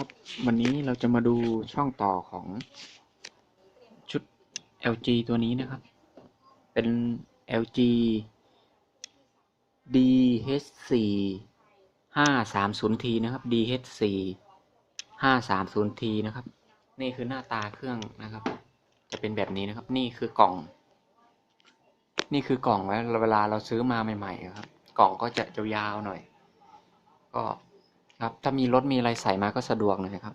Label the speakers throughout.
Speaker 1: ครับ วันนี้เราจะมาดูช่องต่อของชุด LG ตัวนี้นะครับ เป็น LG DH4 530T นะครับ DH4 530T นะครับ นี่คือหน้าตาเครื่องนะครับ จะเป็นแบบนี้นะครับ นี่คือกล่อง นี่คือกล่องไว้เวลาเราซื้อมาใหม่ๆครับ กล่องก็จะยาวๆหน่อย ก็ ครับ ถ้ามีรถมีอะไรใส่มาก็สะดวกหน่อยครับ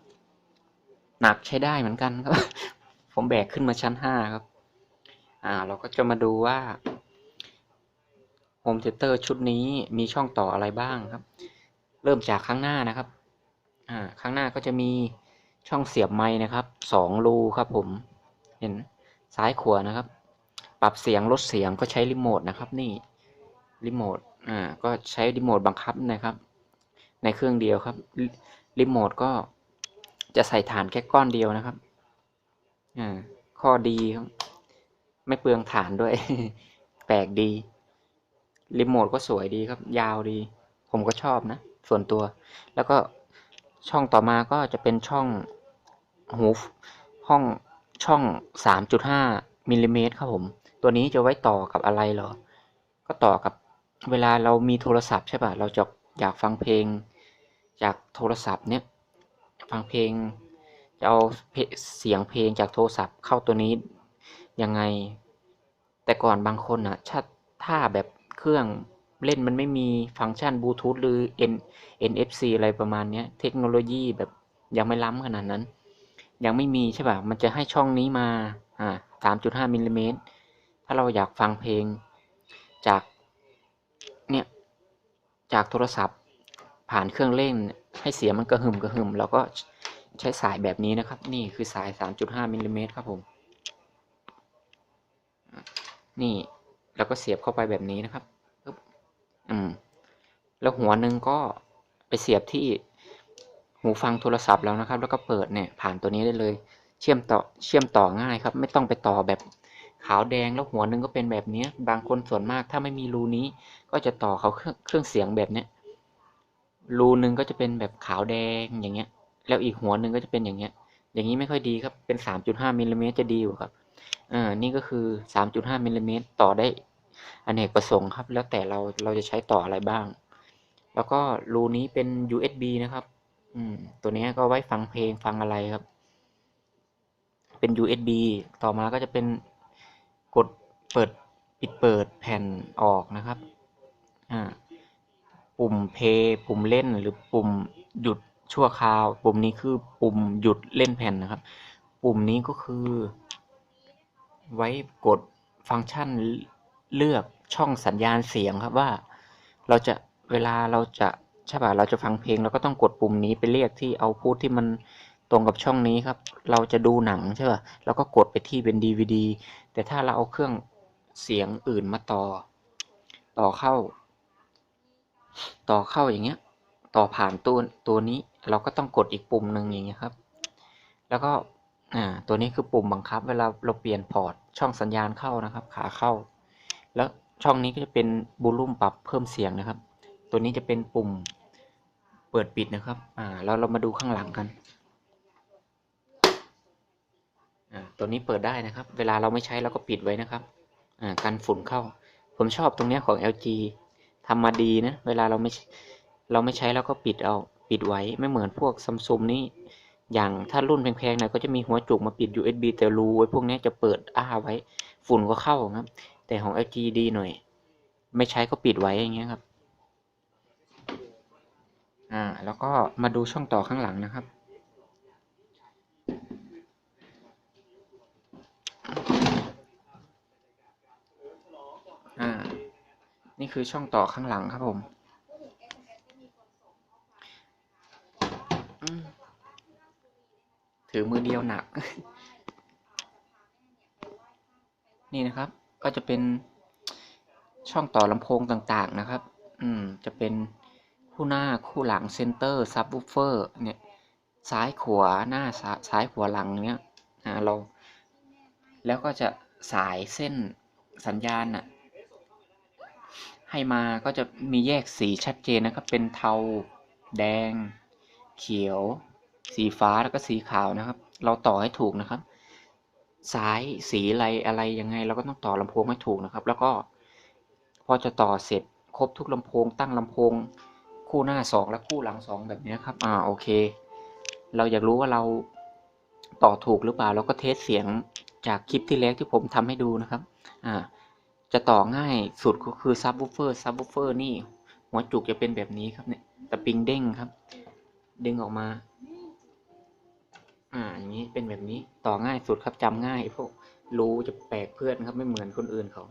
Speaker 1: หนักใช้ได้เหมือนกันครับ ผมแบกขึ้นมาชั้นห้าครับ อ่า เราก็จะมาดูว่าโฮมเทเตอร์ชุดนี้มีช่องต่ออะไรบ้างครับ เริ่มจากข้างหน้านะครับ อ่า ข้างหน้าก็จะมีช่องเสียบไม้นะครับสองรูครับ ผม เห็นซ้ายขวานะครับ ปรับเสียงลดเสียงก็ใช้รีโมทนะครับ นี่รีโมท อ่า ก็ใช้รีโมทบังคับนะครับ ในเครื่องเดียวครับริรีโมทก็จะใส่ฐานแค่ก้อนเดียวนะครับ อ่า ข้อดีครับ ไม่เปลืองฐานด้วย แปลกดี รีโมทก็สวยดีครับ ยาวดี ผมก็ชอบนะ ส่วนตัว แล้วก็ช่องต่อมาก็จะเป็นช่องหูห้องช่อง 3.5มิลลิเมตรครับผม ตัวนี้จะไว้ต่อกับอะไรเหรอ ก็ต่อกับเวลาเรามีโทรศัพท์ใช่ป่ะ เราจะอยากฟังเพลง จากโทรศัพท์เนี้ยฟังเพลงจะเอาเเสียงเพลงจากโทรศัพท์เข้าตัวนี้ยังไง แต่ก่อนบางคนอะถ้าถ้าแบบเครื่องเล่นมันไม่มีฟังก์ชันบลูทูธหรือ N NFC อะไรประมาณเนี้ยเทคโนโลยีแบบยังไม่ล้ำขนาดนั้น ยังไม่มีใช่ป่ะ มันจะให้ช่องนี้มาอ่า3.5มิลลิเมตรถ้าเราอยากฟังเพลงจากเนี่ยจากโทรศัพท์ ผ่านเครื่องเล่นให้เสียงมันกระหึ่มกระหึ่มเราก็ใช้สายแบบนี้นะครับ นี่คือสาย 3.5มิลลิเมตรครับผม นี่เราก็เสียบเข้าไปแบบนี้นะครับอืมแล้วหัวหนึ่งก็ไปเสียบที่หูฟังโทรศัพท์แล้วนะครับ แล้วก็เปิดเนี่ยผ่านตัวนี้ได้เลย เชื่อมต่อเชื่อมต่อง่ายครับ ไม่ต้องไปต่อแบบขาวแดงแล้วหัวหนึ่งก็เป็นแบบนี้ บางคนส่วนมากถ้าไม่มีรูนี้ ก็จะต่อเขาเครื่องเครื่องเสียงแบบเนี้ย รูหนึ่งก็จะเป็นแบบขาวแดงอย่างเงี้ย แล้วอีกหัวหนึ่งก็จะเป็นอย่างเงี้ย อย่างนี้ไม่ค่อยดีครับเป็น 3.5มิลลิเมตรจะดีกว่าครับอ่านี่ก็คือ 3.5มิลลิเมตรต่อได้อเนกประสงค์ครับ แล้วแต่เราเราจะใช้ต่ออะไรบ้าง แล้วก็รูนี้เป็น USB นะครับ อืม ตัวนี้ก็ไว้ฟังเพลงฟังอะไรครับ เป็น USB ต่อมาก็จะเป็นกดเปิดปิดเปิดแผ่นออกนะครับ อ่า ปุ่มเพย์ปุ่มเล่นหรือปุ่มหยุดชั่วคราว ปุ่มนี้คือปุ่มหยุดเล่นแผ่นนะครับ ปุ่มนี้ก็คือ ไว้กดฟังก์ชันเลือกช่องสัญญาณเสียงครับว่า เราจะเวลาเราจะใช่ป่ะเราจะฟังเพลงเราก็ต้องกดปุ่มนี้ไปเรียกที่เอาพูดที่มันตรงกับช่องนี้ครับ เราจะดูหนังใช่ป่ะเราก็กดไปที่เป็น DVD แต่ถ้าเราเอาเครื่องเสียงอื่นมาต่อ ต่อเข้า ต่อเข้าอย่างเงี้ย ต่อผ่านตัวตัวนี้เราก็ต้องกดอีกปุ่มหนึ่งอย่างเงี้ยครับ แล้วก็อ่าตัวนี้คือปุ่มบังคับ เวลาเราเปลี่ยนพอร์ตช่องสัญญาณเข้านะครับ ขาเข้า แล้วช่องนี้ก็จะเป็นบูลลุ่มปรับเพิ่มเสียงนะครับ ตัวนี้จะเป็นปุ่มเปิดปิดนะครับ อ่าแล้วเรามาดูข้างหลังกันอ่าตัวนี้เปิดได้นะครับ เวลาเราไม่ใช้เราก็ปิดไว้นะครับอ่ากันฝุ่นเข้า ผมชอบตรงเนี้ยของ LG ทำมาดีนะ เวลาเราไม่เราไม่ใช้เราก็ปิดเอาปิดไว้ไม่เหมือนพวกซัมซุงนี่อย่างถ้ารุ่นแพงๆหน่อยก็จะมีหัวจุกมาปิด USB แต่รูไว้พวกนี้จะเปิดอ้าไว้ ฝุ่นก็เข้าครับ แต่ของ LG ดีหน่อย ไม่ใช้ก็ปิดไว้อย่างเงี้ยครับ อ่า แล้วก็มาดูช่องต่อข้างหลังนะครับ อ่า นี่ คือช่องต่อข้างหลังครับผมถือมือเดียวหนัก นี่นะครับ ก็จะเป็นช่องต่อลำโพงต่างๆนะครับ อืม จะเป็นคู่หน้าคู่หลังเซนเตอร์ซับวูเฟอร์เนี่ย ซ้ายขวาหน้าซ้ายซ้ายขวาหลังเนี้ยอ่าเรา แล้วก็จะสายเส้นสัญญาณน่ะ ให้มาก็จะมีแยกสีชัดเจนนะครับ เป็นเทา แดง เขียว สีฟ้าแล้วก็สีขาวนะครับ เราต่อให้ถูกนะครับ สายสีอะไรอะไรยังไง เราก็ต้องต่อลำโพงให้ถูกนะครับ แล้วก็พอจะต่อเสร็จครบทุกลำโพง ตั้งลำโพง คู่หน้าสองและคู่หลังสองแบบนี้ครับ อ่าโอเค เราอยากรู้ว่าเราต่อถูกหรือเปล่าเราก็เทสเสียงจากคลิปที่แล้วที่ผมทำให้ดูนะครับ อ่า จะต่อง่ายสุดก็คือซับ w ูเฟอร์ซับ w ูเฟอร์นี่ หัวจุกจะเป็นแบบนี้ครับเนี่ยตะปิงเด้งครับ ดึงออกมา อ่าอย่างนี้เป็นแบบนี้ต่อง่ายสุดครับจำง่ายพวกรู้จะแปลกเพื่อนครับไม่เหมือนคนอื่นเขา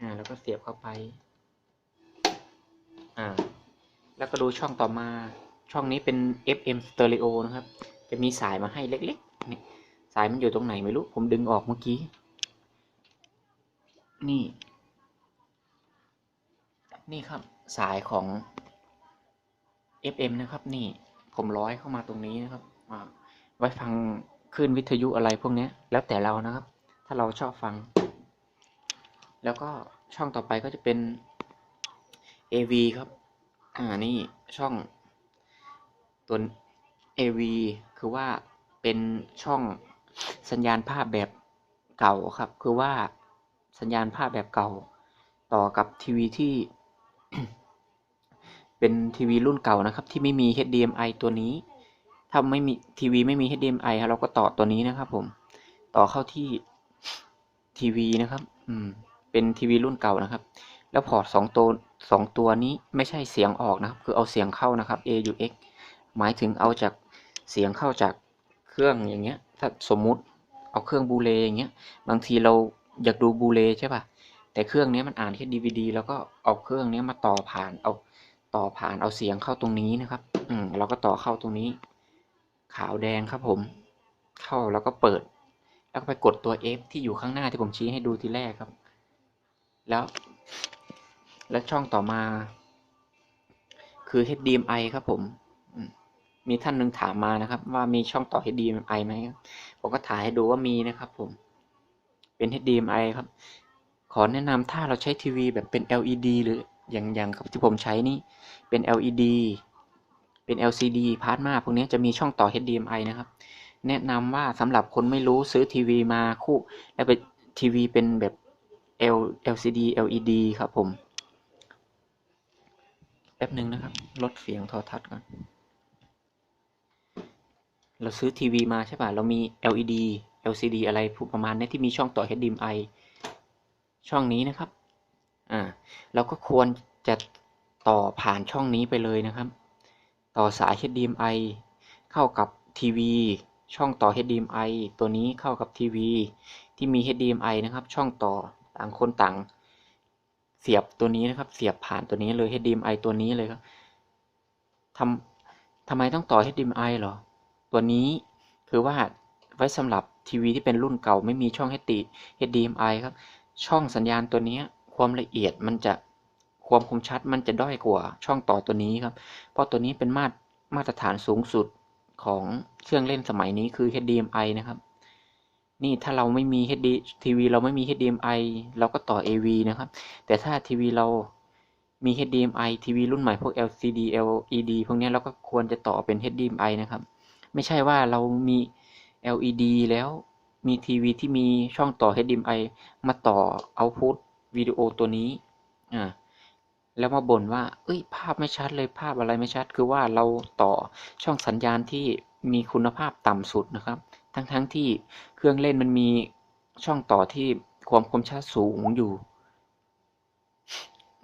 Speaker 1: อ่า แล้วก็เสียบเข้าไป อ่า แล้วก็ดูช่องต่อมา ช่องนี้เป็น FM stereo นะครับ จะมีสายมาให้เล็กๆนี่สายมันอยู่ตรงไหนไม่รู้ ผมดึงออกเมื่อกี้ นี่ นี่ครับสายของ FM นะครับ นี่ผมร้อยเข้ามาตรงนี้นะครับไว้ฟังคลื่นวิทยุอะไรพวกนี้แล้วแต่เรานะครับ ถ้าเราชอบฟัง แล้วก็ช่องต่อไปก็จะเป็น AV ครับ อ่านี่ช่องตัว AV คือว่าเป็นช่องสัญญาณภาพแบบเก่าครับ คือว่า สัญญาณภาพแบบเก่า ต่อกับทีวีที่ เป็นทีวีรุ่นเก่านะครับ ที่ไม่มี HDMI ตัวนี้ ถ้าไม่มีทีวีไม่มี HDMI ครับเราก็ต่อตัวนี้นะครับผม ต่อเข้าที่ทีวีนะครับ อืม เป็นทีวีรุ่นเก่านะครับ แล้วพอร์ตสองตัวสองตัวนี้ไม่ใช่เสียงออกนะครับ คือเอาเสียงเข้านะครับ AUX หมายถึงเอาจากเสียงเข้าจากเครื่องอย่างเงี้ย ถ้าสมมุติเอาเครื่องบูเลอย่างเงี้ย บางทีเรา อยากดูบูเลใช่ป่ะ แต่เครื่องนี้มันอ่านแค่ DVD แล้วก็เอาเครื่องนี้มาต่อผ่านเอาต่อผ่านเอาเสียงเข้าตรงนี้นะครับ อืมเราก็ต่อเข้าตรงนี้ ขาวแดงครับผม เข้าแล้วก็เปิด แล้วก็ไปกดตัว F ที่อยู่ข้างหน้าที่ผมชี้ให้ดูทีแรกครับ แล้ว และช่องต่อมา คือ HDMI ครับผมมีท่านหนึ่งถามมานะครับ ว่ามีช่องต่อ HDMI ไหมผมก็ถ่ายให้ดูว่ามีนะครับผม เป็น HDMI ครับ ขอแนะนำถ้าเราใช้ทีวีแบบเป็น LED หรืออย่างอย่างครับที่ผมใช้นี่เป็น LED เป็น LCD พาร์ทมาพวกนี้จะมีช่องต่อ HDMI นะครับ แนะนำว่าสำหรับคนไม่รู้ซื้อทีวีมาคู่ แล้วไปทีวีเป็นแบบ L LCD LED ครับผม แป๊บหนึ่งนะครับ ลดเสียงโทรทัศน์ก่อน เราซื้อทีวีมาใช่ป่ะ เรามี LED LCD อะไรประมาณนี้ที่มีช่องต่อ HDMI ช่องนี้นะครับ อ่า เราก็ควรจะต่อผ่านช่องนี้ไปเลยนะครับ ต่อสาย HDMI เข้ากับทีวีช่องต่อ HDMI ตัวนี้เข้ากับทีวีที่มี HDMI นะครับ ช่องต่อต่างคนต่าง เสียบตัวนี้นะครับ เสียบผ่านตัวนี้เลย HDMI ตัวนี้เลยครับทำทำไมต้องต่อ HDMI หรอ ตัวนี้คือว่าไว้สำหรับ ทีวีที่เป็นรุ่นเก่าไม่มีช่อง HD HDMI ครับ ช่องสัญญาณตัวนี้ความละเอียดมันจะความคมชัดมันจะด้อยกว่าช่องต่อตัวนี้ครับ เพราะตัวนี้เป็นมาตรมาตรฐานสูงสุดของเครื่องเล่นสมัยนี้คือ HDMI นะครับ นี่ถ้าเราไม่มี HD ทีวีเราไม่มี HDMI เราก็ต่อ AV นะครับ แต่ถ้าทีวีเรามี HDMI ทีวีรุ่นใหม่พวก LCD LED พวกนี้เราก็ควรจะต่อเป็น HDMI นะครับ ไม่ใช่ว่าเรามี LED แล้วมีทีวีที่มีช่องต่อ HDMI มาต่อเอาพุทวิดีโอตัวนี้อ่าแล้วมาบ่นว่า เอ้ย ภาพไม่ชัดเลย ภาพอะไรไม่ชัด คือว่าเราต่อช่องสัญญาณที่มีคุณภาพต่ำสุดนะครับ ทั้งๆทที่เครื่องเล่นมันมีช่องต่อที่ความคมชัดสูงอยู่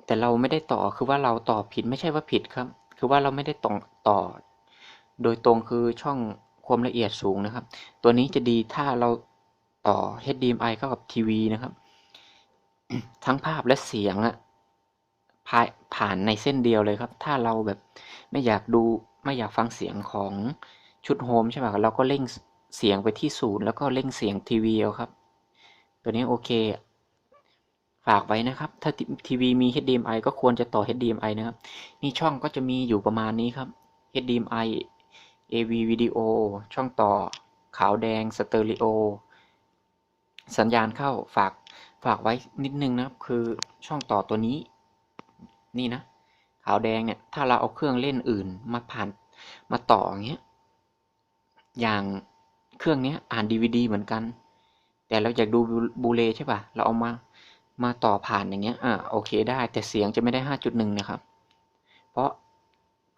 Speaker 1: แต่เราไม่ได้ต่อ คือว่าเราต่อผิด ไม่ใช่ว่าผิดครับ คือว่าเราไม่ได้ต่อต่อ โดยตรงคือช่อง ความละเอียดสูงนะครับ ตัวนี้จะดีถ้าเราต่อ HDMI เข้ากับทีวีนะครับ ทั้งภาพและเสียงอะผ่านในเส้นเดียวเลยครับ ถ้าเราแบบไม่อยากดูไม่อยากฟังเสียงของชุดโฮมใช่ไหมเราก็เร่งเสียงไปที่ศูนย์แล้วก็เร่งเสียงทีวีเอาครับ ตัวนี้โอเค ฝากไว้นะครับ ถ้าทีวีมี HDMI ก็ควรจะต่อ HDMI นะครับ นี่ช่องก็จะมีอยู่ประมาณนี้ครับ HDMI AV วิดีโอช่องต่อ ขาวแดงสเตอริโอ สัญญาณเข้าฝากฝากไว้นิดนึงนะครับคือช่องต่อตัวนี้ นี่นะ ขาวแดงเนี่ย ถ้าเราเอาเครื่องเล่นอื่นมาผ่านมาต่ออย่างเงี้ยอย่างเครื่องเนี้ยอ่าน DVD เหมือนกัน แต่เราอยากดูบูเลใช่ป่ะ เราเอามามาต่อผ่านอย่างเงี้ย อ่าโอเคได้ แต่เสียงจะไม่ได้ 5.1 นะครับ เพราะ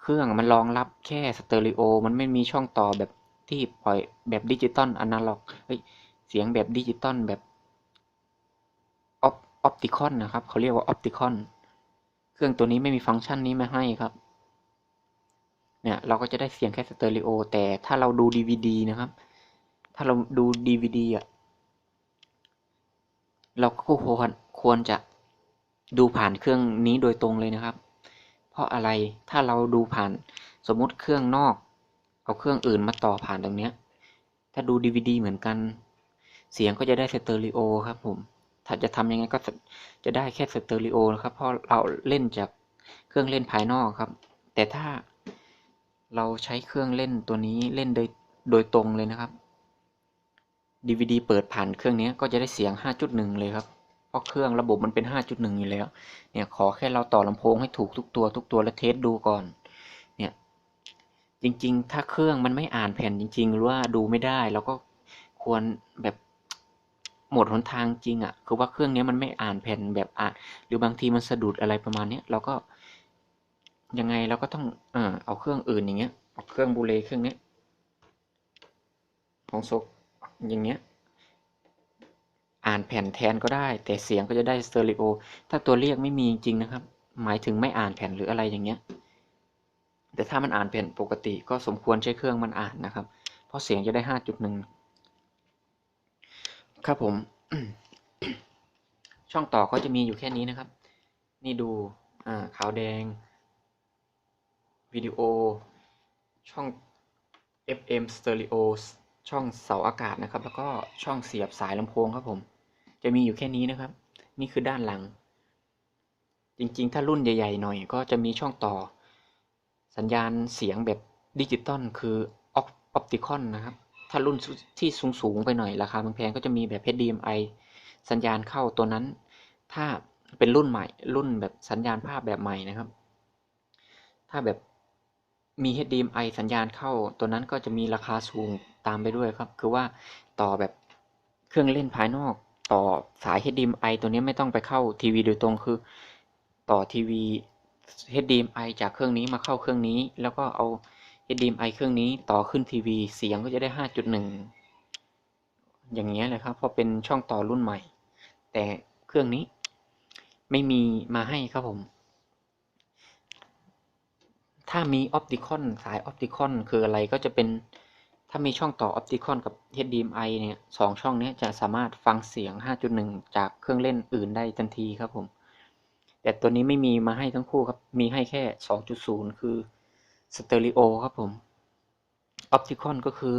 Speaker 1: เครื่องมันรองรับแค่สเตอริโอ มันไม่มีช่องต่อแบบที่ปล่อยแบบดิจิตอลอนาล็อกเฮ้ยเสียงแบบดิจิตอลแบบออปออปติคอนนะครับ เขาเรียกว่าออปติคอน เครื่องตัวนี้ไม่มีฟังก์ชันนี้มาให้ครับ เนี่ยเราก็จะได้เสียงแค่สเตอริโอ แต่ถ้าเราดู DVD นะครับ ถ้าเราดู DVD อะ เราก็ควรควรจะดูผ่านเครื่องนี้โดยตรงเลยนะครับ เพราะอะไรถ้าเราดูผ่านสมมติเครื่องนอก เอาเครื่องอื่นมาต่อผ่านตรงเนี้ย ถ้าดู DVD เหมือนกัน เสียงก็จะได้สเตอริโอครับผม ถ้าจะทำยังไงก็จะได้แค่สเตอริโอนะครับ เพราะเราเล่นจากเครื่องเล่นภายนอกครับ แต่ถ้าเราใช้เครื่องเล่นตัวนี้เล่นโดยโดยตรงเลยนะครับ DVD เปิดผ่านเครื่องนี้ก็จะได้เสียง 5.1 เลยครับ ราะเครื่องระบบมันเป็น 5.1 อยู่แล้ว เนี่ยขอแค่เราต่อลำโพงให้ถูกทุกตัวทุกตัวแล้วเทสดูก่อน เนี่ยจริงๆ ถ้าเครื่องมันไม่อ่านแผ่นจริง ๆ หรือว่าดูไม่ได้เราก็ควรแบบหมดหนทางจริงอะ่ะ คือว่าเครื่องนี้มันไม่อ่านแผ่นแบบอ่านหรือบางทีมันสะดุดอะไรประมาณนี้เราก็ยังไงเราก็ต้องเออเอาเครื่องอื่นอย่างเงี้ยเอาเครื่องบูเลเครื่องนี้ของโซกอย่างเงี้ย อ่านแผ่นแทนก็ได้ แต่เสียงก็จะได้สเตอริโอ ถ้าตัวเรียกไม่มีจริงนะครับ หมายถึงไม่อ่านแผ่นหรืออะไรอย่างเงี้ย แต่ถ้ามันอ่านแผ่นปกติก็สมควรใช้เครื่องมันอ่านนะครับ เพราะเสียงจะได้ห้าจุดหนึ่งครับผม ช่องต่อก็จะมีอยู่แค่นี้นะครับ นี่ดู อ่า ขาวแดง วิดีโอ ช่อง FM Stereo ช่องเสาอากาศนะครับ แล้วก็ช่องเสียบสายลำโพงครับผม จะมีอยู่แค่นี้นะครับ นี่คือด้านหลัง จริงๆ ถ้ารุ่นใหญ่ ๆ หน่อย ก็จะมีช่องต่อ สัญญาณเสียงแบบดิจิตอลคือออปติคอนนะครับ ถ้ารุ่นที่สูง ๆ ไปหน่อยราคาแพงๆก็จะมีแบบ HDMI สัญญาณเข้าตัวนั้น ถ้าเป็นรุ่นใหม่ รุ่นแบบสัญญาณภาพแบบใหม่นะครับ ถ้าแบบมี HDMI สัญญาณเข้าตัวนั้นก็จะมีราคาสูงตามไปด้วยครับ คือว่าต่อแบบเครื่องเล่นภายนอก ต่อสาย HDMI ตัวนี้ไม่ต้องไปเข้าทีวีโดยตรงคือ ต่อทีวี HDMI จากเครื่องนี้มาเข้าเครื่องนี้ แล้วก็เอา HDMI เครื่องนี้ต่อขึ้นทีวีเสียงก็จะได้ 5.1 อย่างเงี้ยเลยครับเพราะเป็นช่องต่อรุ่นใหม่ แต่เครื่องนี้ไม่มีมาให้ครับผม ถ้ามีออปติคอนสายออปติคอนคืออะไรก็จะเป็น ถ้ามีช่องต่อออปติคอนกับ HDMI เนี่ยสองช่องนี้จะสามารถฟังเสียง 5.1 จากเครื่องเล่นอื่นได้ทันทีครับผม แต่ตัวนี้ไม่มีมาให้ทั้งคู่ครับ มีให้แค่ 2.0 คือสเตอริโอครับผมออปติคอนก็คือ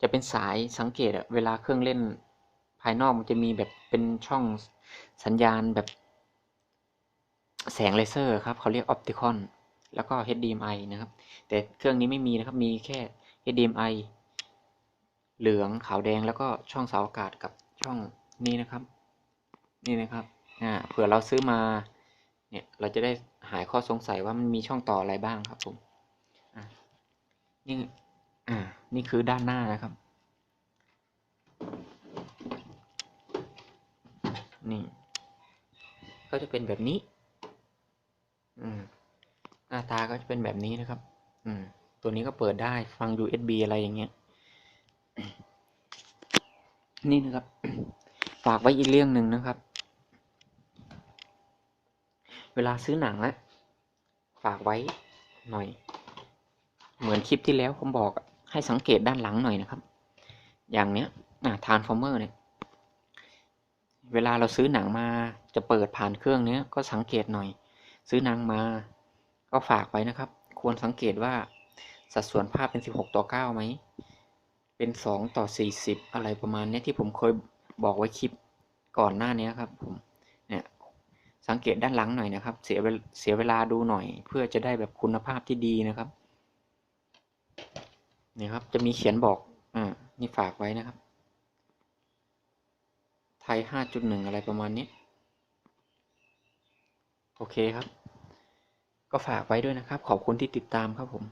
Speaker 1: จะเป็นสายสังเกตเวลาเครื่องเล่นภายนอกมันจะมีแบบเป็นช่องสัญญาณแบบแสงเลเซอร์ครับ เขาเรียกออปติคอนแล้วก็ HDMI นะครับ แต่เครื่องนี้ไม่มีนะครับ มีแค่ HDMI เหลืองขาวแดงแล้วก็ช่องเสาอากาศกับช่องนี้นะครับ นี่นะครับอ่าเผื่อเราซื้อมาเนี่ยเราจะได้หายข้อสงสัยว่ามันมีช่องต่ออะไรบ้างครับผมอ่านี่อ่านี่คือด้านหน้านะครับ นี่ ก็จะเป็นแบบนี้ อืมหน้าตาก็จะเป็นแบบนี้นะครับ อืม ตัวนี้ก็เปิดได้ฟัง USB อะไรอย่างเงี้ย นี่นะครับ ฝากไว้อีกเรื่องหนึ่งนะครับ เวลาซื้อหนังนะฝากไว้หน่อย เหมือนคลิปที่แล้วผมบอกให้สังเกตด้านหลังหน่อยนะครับ อย่างเนี้ยอ่าทานฟอร์เมอร์เนี่ย เวลาเราซื้อหนังมาจะเปิดผ่านเครื่องเนี้ยก็สังเกตหน่อย ซื้อหนังมา ก็ฝากไว้นะครับ ควรสังเกตว่า สัดส่วนภาพเป็น 16 ต่อ9ไหม เป็น 2 ต่อ 40 อะไรประมาณนี้ที่ผมเคยบอกไว้คลิปก่อนหน้านี้ครับผม เนี่ย สังเกตด้านหลังหน่อยนะครับ เสียเวลเสียเวลาดูหน่อย เพื่อจะได้แบบคุณภาพที่ดีนะครับ นี่ครับ จะมีเขียนบอก อ่า นี่ฝากไว้นะครับ ไทย 5.1 อะไรประมาณนี้ โอเคครับ ก็ฝากไว้ด้วยนะครับ ขอบคุณที่ติดตามครับผม